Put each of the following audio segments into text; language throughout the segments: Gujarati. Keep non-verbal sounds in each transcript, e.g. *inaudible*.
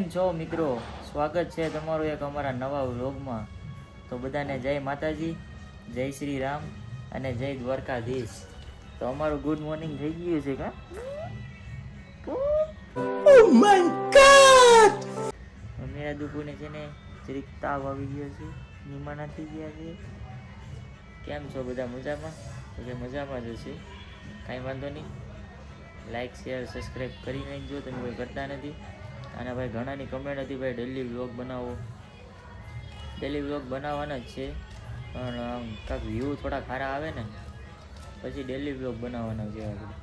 કેમ છો મિત્રો? સ્વાગત છે તમારું એક અમારા નવા વ્લોગમાં. તો બધાને જય માતાજી જય શ્રી રામ અને જય દ્વારકાધીશ. તો અમારું ગુડ મોર્નિંગ થઈ ગયું છે કા? મેરા દુપુને છે ને જરીક તાવ આવી ગયો છે નિમાણા થઈ ગયા છે. કેમ છો બધા મજામાં? તો કે મજામાં જ હશે. કાંઈ વાંધો નહીં. લાઈક શેર સબસ્ક્રાઈબ કરી નાખજો તમે કોઈ કરતા નથી. અને ભાઈ ઘણાની કમેન્ટ હતી ભાઈ ડેલી વ્લોગ બનાવો. ડેલી વ્લોગ બનાવવાના જ છે પણ કાંઈક વ્યૂ થોડા ખારા આવે ને પછી ડેલી વ્લોગ બનાવવાના છે આપણે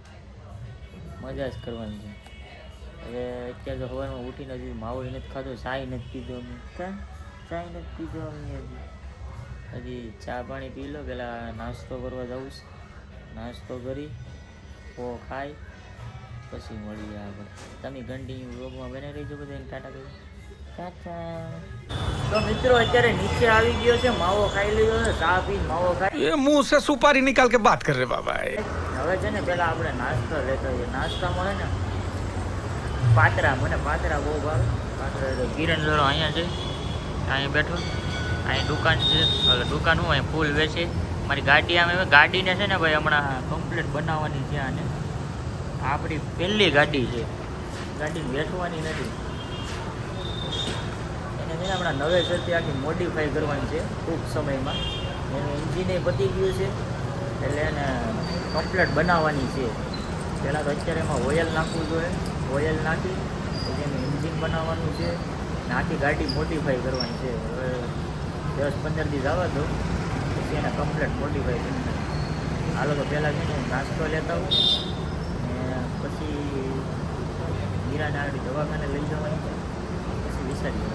મજા જ કરવાની છે. હવે અત્યારે તો સવારમાં ઉઠીને હજી માવો નથી ખાધો ચાય નથી પીધો અમે. કા? ચાય નથી પીધો અમે હજી. હજી ચા પાણી પી લો પેલા નાસ્તો કરવા જાઉં છું. નાસ્તો કરી પો ખાઈ પછી મળીએ આગળ તમે ગંડી રોગમાં બનાવી રહીજો બધા ટાટા કરી. ટાટા. તો મિત્રો અત્યારે નીચે આવી ગયો છે માવો ખાઈ લીધો છે ચા પી માવો ખાઈ એ મુંહ સે સુપારી નિકાલ કે વાત કર રે બાબા હવે છે ને પેલા આપણે નાસ્તો લેતો હોઈએ નાસ્તામાં હે ને પાતરા મને પાતરા બહુ ભાવે. પાતરા કિરણ જોડો અહીંયા છે અહીંયા બેઠો. અહીં દુકાન છે એટલે દુકાન હું અહીંયા ફૂલ વેચે. મારી ગાડી આમ ગાડીને છે ને ભાઈ હમણાં કમ્પ્લીટ બનાવવાની છે આને. આપણી પહેલી ગાડી છે. ગાડી વેચવાની નથી. એને છે હમણાં નવે નવેસરથી આખી મોડિફાઈ કરવાની છે ટૂંક સમયમાં. એનું એન્જિને પતી ગયું છે. એટલે એને કમ્પ્લેટ બનાવવાની છે. પહેલાં તો અત્યારે એમાં ઓઇલ નાખવું જોઈએ. ઓઇલ નાખી, પછી એનું એન્જિન બનાવવાનું છે. ને ગાડી મોડિફાઈ કરવાની છે. હવે દસ પંદર દિવસ આવવા દો, પછી એને કમ્પ્લેટ મોડિફાઈ કરી હાલો તો પહેલાં છે નાસ્તો લેતા ને પછી આગળ દવાખાને લઈ જવાની છે. પછી વિચારીએ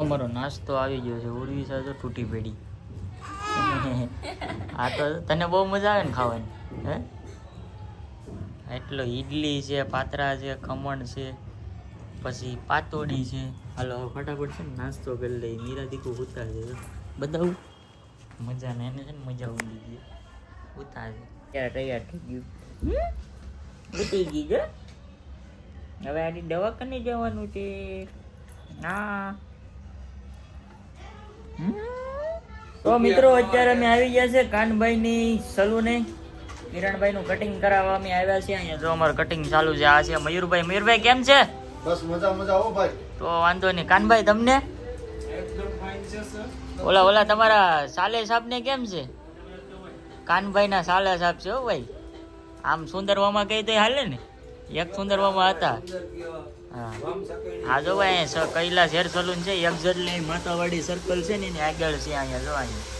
અમારો નાસ્તો આવી ગયો છે ઉર્વી સાથે તૂટી પેડી. આ તો તને બહુ મજા આવે ને ખાવાની હે? એટલો ઈડલી છે પાતરા છે ખમણ છે પછી પાતોડી છે. હાલો ફટાફટ છે ને નાસ્તો કરી લઈ મીરા દીકુ ઉતાર છે. જો. બધા મજા ને એને છે ને મજા ઉડી ગઈ. ઉતાર. ત્યારે તૈયાર થઈ ગયું. ઉતી ગઈ જો હવે આની દવાખાને જવાનું છે. હા. તો મિત્રો અત્યારે અમે આવી ગયા છે કાનભાઈ ની સલૂને. કિરણભાઈ નું કટિંગ કરાવવા અમે આવ્યા છે અહીંયા જો અમારું કટિંગ ચાલુ છે. આ છે મયુરભાઈ. મયુરભાઈ કેમ છે? બસ મજા મજા હો ભાઈ. તો વાંધો નહીં. કાનભાઈ તમને? ઓલા ઓલા તમારા સાલે સાહેબ ને કેમ છે? કાનભાઈ ના સાલે સાહેબ છે હો ભાઈ. આમ સુંદરવામાં કઈ તો હાલે ને. એક સુંદરવામાં હતા. હા. જો ભાઈ કૈલાસ હેર સલૂન છે એક્ઝેટ લઈ માતાવાડી સર્કલ છે ને, એની આગળ છે અહીંયા, જો અહીંયા.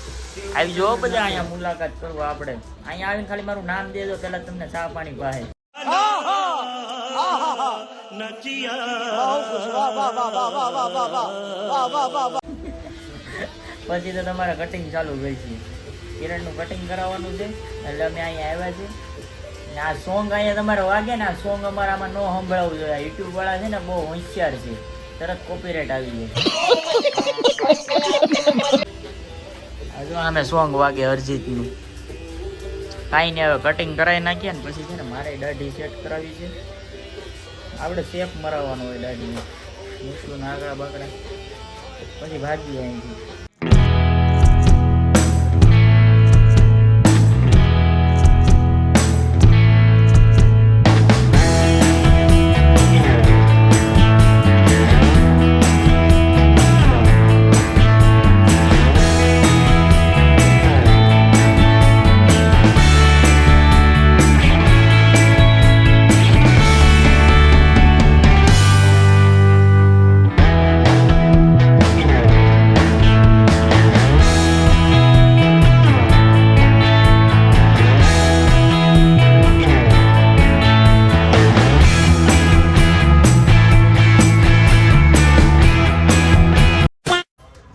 આવી જો બધા અહીંયા મુલાકાત કરવા આપણે. અહીંયા આવીને ખાલી મારું નામ દેજો, પેલા તમને ચા પાણી પાહે પછી તો તમારે કટિંગ ચાલુ ગઈ છે. કિરણનું કટિંગ કરાવવાનું છે, એટલે અમે અહીંયા આવ્યા છે ને આ સોંગ અહીંયા તમારે વાગે ને આ સોંગ અમારે આમાં ન સંભળાવવું જોઈએ. યુટ્યુબ વાળા છે ને બહુ હોશિયાર છે. તરત કોપીરાઇટ આવી જાય. હજુ અમે સોંગ વાગે અરજીતનું. કાંઈ નહીં, હવે કટિંગ કરાવી નાખીએ ને પછી છે ને મારે દાઢી સેટ કરાવી છે. આપણે શેપ મરાવવાનો હોય દાઢીને. મૂછું નાગડા બાકડા. પછી ભાગી અહીંથી.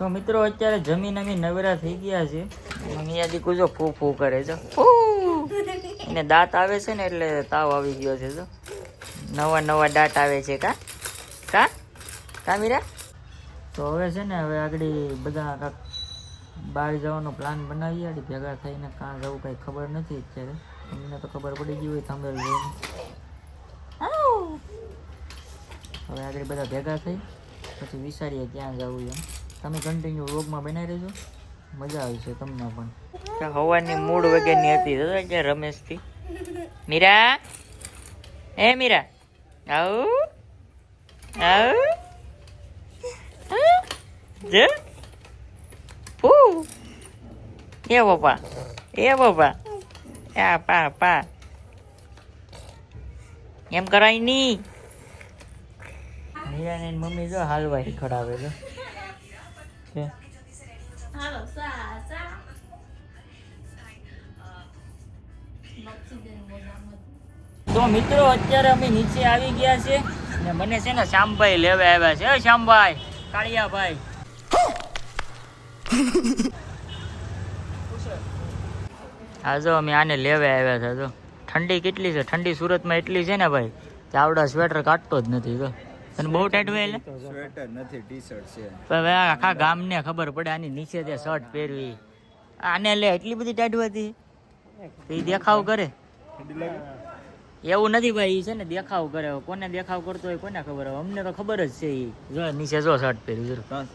તો મિત્રો અત્યારે જમીન અમે નવરા થઈ ગયા છે. મમ્મી દીકુ કુજો ફૂ ફૂ કરે છે. એને દાંત આવે છે ને એટલે તાવ આવી ગયો છે જો. નવા નવા દાંત આવે છે કા? કા? કા મીરા તો હવે છે ને હવે આગળ બધા કાંક બહાર જવાનો પ્લાન બનાવીએ. આડી ભેગા થઈને કાં જવું કઈ ખબર નથી અત્યારે. તમને તો ખબર પડી ગઈ હોય જોઈને. હવે આગળ બધા ભેગા થઈ પછી વિચારીએ ક્યાં જવું એમ. તમે કન્ટિન્યુ વ્લોગમાં બનાવી રહેજો. મજા આવશે તમને પણ. હવાની મૂડ વગેરેની હતી કે રમેશથી? મીરા? એ મીરા? આવ? આવ? જે? ફૂ? એ બાપા એ બાપા. આ પા પા. એમ કરાય નહીં મીરાને મમ્મી જો હાલવા ખડાવે છે. છે તો મિત્રો અત્યારે અમે નીચે આવી ગયા છે ને મને છે ને શ્યામભાઈ લેવા આવ્યા છે. શ્યામભાઈ કાળિયાભાઈ. હા જો અમે આને લેવા આવ્યા છે જો. ઠંડી કેટલી છે? ઠંડી સુરતમાં એટલી છે ને ભાઈ આવડા સ્વેટર કાઢતો જ નથી તો તને બહુ ટાઈટ હોય એટલે સ્વેટર નથી ટી શર્ટ છે હવે આખા ગામને ખબર પડે આની નીચે તે શર્ટ પહેરવી. આને લે એટલી બધી ટાઈટ હતી. તે એ દેખાવ કરે. એવું નથી ભાઈ છે ને દેખાવ કરે. કોને દેખાવ કરતો હોય કોને ખબર હોય. અમને તો ખબર જ છે એ જો નીચે જો શર્ટ પહેર્યું જરૂર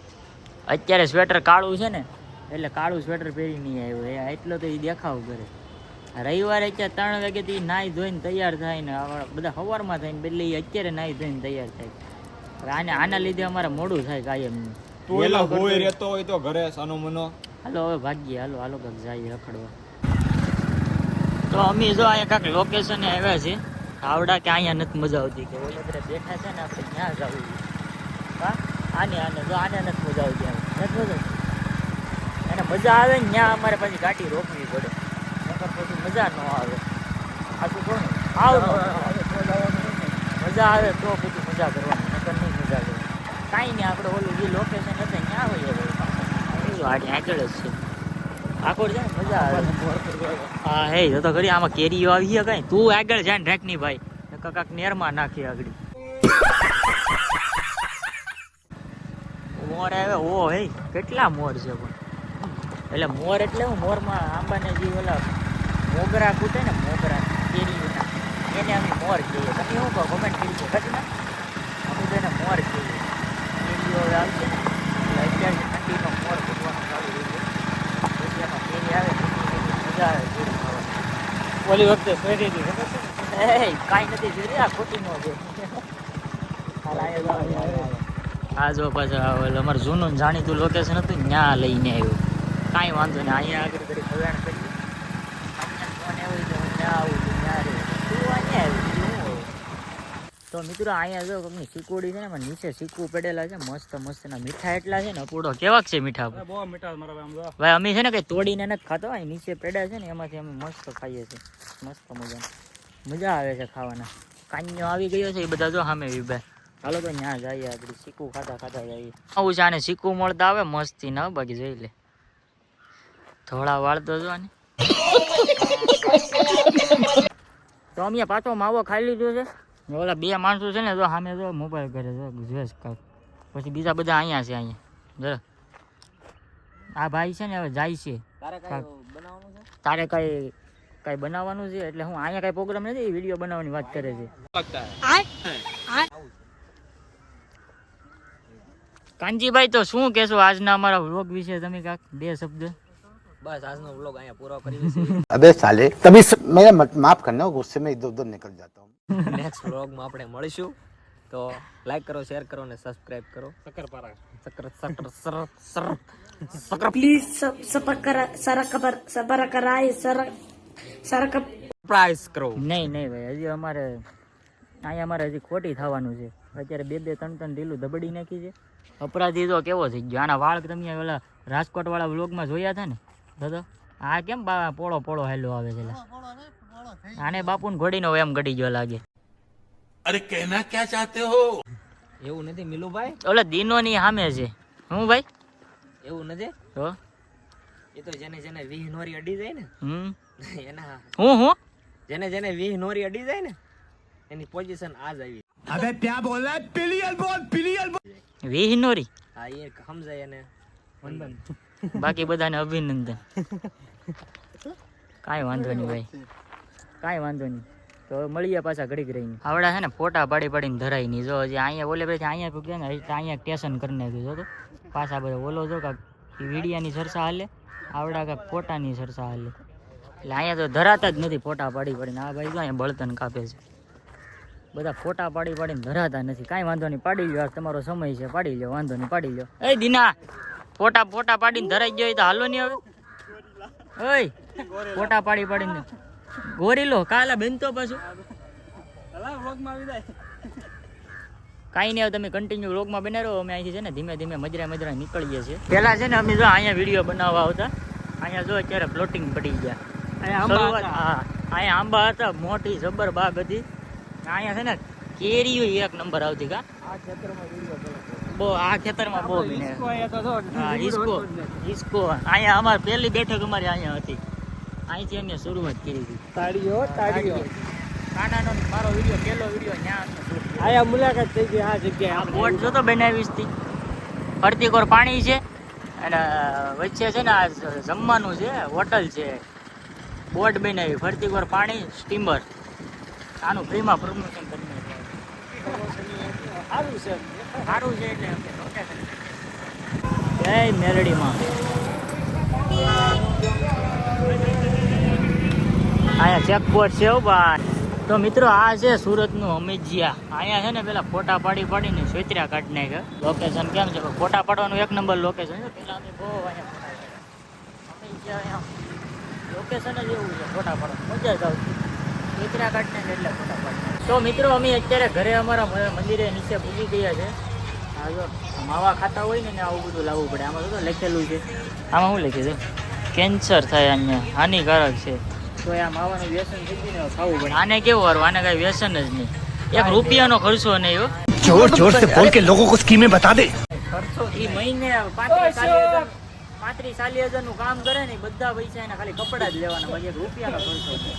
અત્યારે સ્વેટર કાળું છે ને એટલે કાળું સ્વેટર પહેરી નહીં આવ્યો. એ એટલો તો એ દેખાવ કરે. રવિવારે અત્યારે ત્રણ વાગ્યાથી નાહી ધોઈને તૈયાર થાય ને બધા સવારમાં થાય ને બદલે એ અત્યારે નાહી ધોઈને તૈયાર થાય. આને આના લીધે અમારે મોડું થાય કાયમનું પેલા હોય રહેતો હોય તો ઘરે સાનો મનો. હાલો હવે ભાગીએ. હાલો હાલો કાંક જાય રખડવા. તો અમે જો અહીંયા કાંક લોકેશન આવ્યા છે આવડા કે અહીંયા નથી મજા આવતી કે ઓલે બેઠા છે ને આપણે ક્યાં જવું હા? આને આને જો આને નથી મજા આવતી આવે નથી મજા એને મજા આવે ને ત્યાં અમારે પછી ગાડી રોકવી પડે. મજા ન આવે. આટલું કોણ આવ મજા આવે તો પછી મજા કરવાની, નકર નહીં મજા કરવાની કાંઈ નહીં, આપણે ઓલું જે લોકેશન હતું ત્યાં હોઈએ ગાડી આગળ જ છે. આખોડ છે મજા આવે. હા, હે જો તો ઘડી આમાં કેરીઓ આવી કઈ? તું આગળ જાય રાખની ભાઈ. કાકાક નેરમાં નાખી આગળ. મોર આવે, ઓ, હે, કેટલા મોર છે પણ. એટલે મોર એટલે હું, મોરમાં આંબાને જે ઓલા મોગરા કૂટે ને મોગરા કેરીઓના એને અમે મોર કહીએ. તમે શું કહો કોમેન્ટ કરી છે ને? અમે તો એને મોર કહીએ. કેરીઓ હવે આવશે ને અત્યારે ઠંડીનો મોર કૂટવાનું ચાલુ થઈ ગયું. પછી એમાં કેરી આવે મજા આવે કેરી ખાવાની. ઓલી વખતે ફેરી હતી ખબર છે? કાંઈ નથી જોઈ આ ખોટી નો છે. આ જો પાછું અમારું જૂનું જાણીતું લોકેશન હતું ને ત્યાં લઈને આવ્યું. કાંઈ વાંધો નહીં. અહીંયા આગળ કરી કલ્યાણ કરીએ અહીંયા ફોન આવ્યો તો હું ત્યાં આવું છું ત્યાં રહે તું અહીંયા આવ્યું બીજું હું હોઉં? તો મિત્રો અહીંયા જો કંઈકની શીકુડી છે ને એમાં નીચે શીકુ પડેલા છે મસ્ત મસ્તના મીઠા એટલા છે ને પૂડો કેવા છે મીઠા બહુ મીઠા મારા ભાઈ અમે છે ને કઈ તોડીને નથી ખાતો અહીં નીચે પડ્યા છે ને એમાંથી અમે મસ્ત ખાઈએ છીએ. મસ્ત મજા મજા આવે છે ખાવાના. કાન્યો આવી ગયો છે એ બધા જો સામે વિભાઈ હાલો તો ત્યાં જઈએ આપણે શીકુ ખાતા ખાતા જઈએ. આવું છે આને શીકુ મળતા આવે મસ્તી ના બાકી જોઈ લે. થોડા વાળ તો જો આને. તો અમે પાછો માવો ખાઈ લીધો છે. ને ઓલા બે માણસો છે ને તો સામે જો મોબાઈલ કરે છે જોઈશ કાંઈક. પછી બીજા બધા અહીંયા છે અહીંયા. જરા આ ભાઈ છે ને હવે જાય છે. તારે કઈ કઈ બનાવવાનું છે? એટલે હું અહીંયા કઈ પ્રોગ્રામ નથી વીડિયો બનાવવાની વાત કરે છે. કાનજીભાઈ તો શું કહેશો આજના અમારા વ્લોગ વિશે તમે કાંક બે શબ્દ? બસ આજનો વ્લોગ અહીંયા પૂરો કરીએ છીએ अबे साले तभी स... मेरा मत- माफ करना गुस्से में इधर उधर निकल जाता हूँ નેક્સ્ટ વ્લોગમાં આપણે મળીશું તો લાઈક કરો શેર કરો અને સબસ્ક્રાઇબ કરો shakarpara સક્કર સક્કર sir sir સક્કર Please sub- sabakara- sarakapar- sabarakarai sara- sarakap- price કરો નહીં નહીં ભાઈ હજી અમારે અહીંયા અમારે હજી ખોટી થવાનું છે અત્યારે બે બે ત્રણ ત્રણ ઢીલું ધબડી નાખી છે અપરાધી તો કેવો થઈ ગયો આના વાળ તમે ઓલા રાજકોટ વાળા વ્લોગમાં જોયા હતા ને દાદા? આ કેમ બા પોળો પોળો હેલો આવે છે આને બાપુન ઘોડીનો એમ ઘડી ગયો લાગે. અરે કહેના ક્યાં ચાહતે હો? એવું નથી મિલુભાઈ? ઓલે દિનો ની સામે છે. હું ભાઈ? એવું નથી? હો? એ તો જેને જેને વીહ નોરી અડી જાય ને હમ? એના હું. હું જેને જેને વીહ નોરી અડી જાય ને એની પોઝિશન આજ આવી. અબે ક્યાં બોલે પિલિયલ બોલ પિલિયલ બોલ. વીહ નોરી? હા એ સમજાય એને. વંદન બાકી બધાને અભિનંદન. કાંઈ વાંધો નહીં ભાઈ. કાંઈ વાંધો નહીં. તો મળીએ પાછા ઘડીક રહીને. આવડા છે ને ફોટા પાડી પાડીને ધરાય નહીં. જો હજી અહીંયા ઓલે પછી અહીંયા પૂગ્યા ને હજી અહીંયા ટેશન કરી નાખ્યું જો તો પાછા બધા ઓલો જો કાંક વીડિયાની સરસા હાલે આવડા કાંક ફોટાની સરસા હાલે. એટલે અહીંયા તો ધરાતા જ નથી ફોટા પાડી પાડીને. આ ભાઈ જો અહીંયા બળતણ કાપે છે. બધા ફોટા પાડી પાડીને ધરાતા નથી. કાંઈ વાંધો નહીં પાડી આ તમારો સમય છે પાડી લ્યો. વાંધો નહીં પાડી લ્યો. એ દીના! ફોટા ફોટા પાડીને ધરાઈ ગયો તો હાલો નહીં હવે. ઓય ફોટા પાડી પાડીને. ગોરીલો કાલા બેન તો પાછું. કાંઈ નહીં તમે કન્ટિન્યુ વ્લોગમાં રહો. અમે અહીંથી છે ને ધીમે ધીમે મજરા મજરા નીકળીએ છીએ. પહેલાં છે ને અમે જો અહીંયા વીડિયો બનાવવા આવતા. અહીંયા જો અત્યારે ફ્લોટિંગ પડી ગયા. અહીંયા આંબા હતા મોટી જબર બાગ હતી. અહીંયા છે ને કેરીઓ એક નંબર આવતી કા. બહુ આ ખેતરમાં બહુ બને હા ઈસકો ઈસકો અહીંયા અમારે પહેલી બેઠક અમારી અહીંયા હતી. અહીંથી અમે શરૂઆત કરી હતી. તાળીઓ તાળીઓ. કાનાનો મારો વીડિયો પહેલો વીડિયો ત્યાં અહીંયા આયા મુલાકાત થઈ ગઈ આ જગ્યાએ આ બોટ બનાવીશ તી. ફરતી કોર પાણી છે અને વચ્ચે છે ને આ જમવાનું છે હોટલ છે. બોટ બનાવી ફરતી કોર પાણી સ્ટીમર. આનું ફ્રીમાં પ્રમોશન કરી સારું છે. સારું છે એટલે. જય મેલડીમાં અહીંયા ચેકપોસ્ટ છે ભાઈ. તો મિત્રો આ છે સુરતનું અમિતજીયા અહીંયા છે ને પેલા ફોટા પાડી પાડીને સોતર્યા કાઢ નાખે લોકેશન કેમ છે? ફોટા પાડવાનું એક નંબર લોકેશન છે. પેલા અમે બહુ અહીંયા ફોટા. અમિતજીયા અહીંયા લોકેશન જ એવું છે ફોટા પાડવાનું. મજા જ આવતી મિત્રા કાઢને એટલે તો મિત્રો અમે અત્યારે ઘરે અમારા મંદિરે નીચે પૂજી ગયા છે. આ જો માવા ખાતા હોય ને આવું બધું લાવવું પડે. આમાં તો લખેલું છે? આમાં શું લખ્યું છે? કેન્સર થાય અહીંયા હાનિકારક છે. તો આ માવાનું વ્યસન થઈ ગયું ખાવું પડે. આને કેવું હારું? આને કાંઈ વ્યસન જ નહીં. એક રૂપિયાનો ખર્ચો નહીં એવો જોર જોર સે બોલ કે લોકો કો સ્કીમે બતા દે. ખર્ચો ઈ મહિને પાંત્રીસ ચાલીસ પાંત્રીસ ચાલીસ હજારનું કામ કરે ને બધા પૈસા એના ખાલી કપડા જ લેવાના બાકી રૂપિયાનો ખર્ચો છે.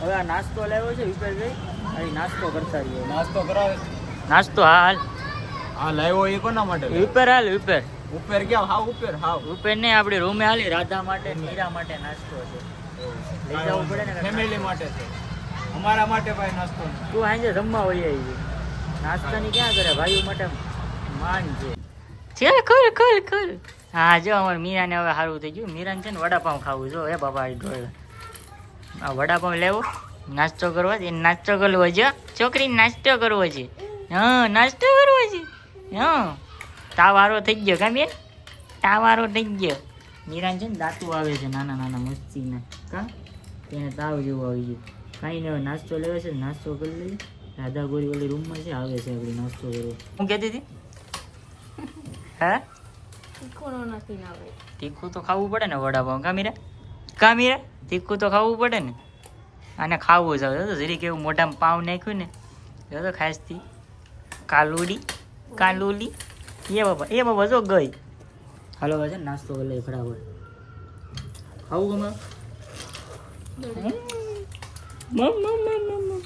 હવે આ નાસ્તો લેવો છે વિપેશભાઈ અહીં નાસ્તો કરતા રહીએ. નાસ્તો કરાવે. નાસ્તો હાલ. હા લાવ્યો એ કોના માટે વિપેર હાલ વિપેર ઉપેર ગયા હા ઉપેર હા ઉપેર નહીં આપણી રૂમે હાલી. રાધા માટે મીરા માટે નાસ્તો છે. લઈ જવું પડે ને ફેમિલી માટે છે. અમારા માટે ભાઈ નાસ્તો તું આજે જમવા હોય આવી નાસ્તાની ક્યાં કરે? ભાઈઓ માટે માન છે. ચાલ ખોલ ખલ ખોલ. હા જો અમારે મીરાને હવે સારું થઈ ગયું. મીરાને છે ને વડાપાઉં ખાવું જો એ બાપા ઢોળ આ વડાપાઉં લેવો. નાસ્તો કરવો છે. નાસ્તો કરવો છે. છોકરી નાસ્તો કરવો છે. હા નાસ્તો કરવો છે. હા. તાવારો થઈ ગયો કા બેન? તાવારો થઈ ગયો. નિરાંજન દાંતું આવે છે નાના નાના મસ્તીના કા? તેને તાવ જેવું આવી ગયું. કાંઈ નહીં નાસ્તો લેવો છે નાસ્તો કરી લઈએ. રાધા ગોરી ઓલી રૂમમાં છે આવે છે આપણે નાસ્તો કરવો. હું કહેતી હતી? *laughs* હા? તીખું તો ખાવું પડે ને વડાપાઉં કા મીરા? કા મીરા તીખું તો ખાવું પડે ને. આને ખાવું જ આવે જરીક એવું મોઢામાં પાવ નાખ્યું ને જો તો ખાસથી કાલુડી કાલુડી એ બાબા એ બાબા જો ગઈ. હાલો છે નાસ્તો કરી લઈએ ફટાફટ. ખાવું ગમે? મમ મમ મમ મમ.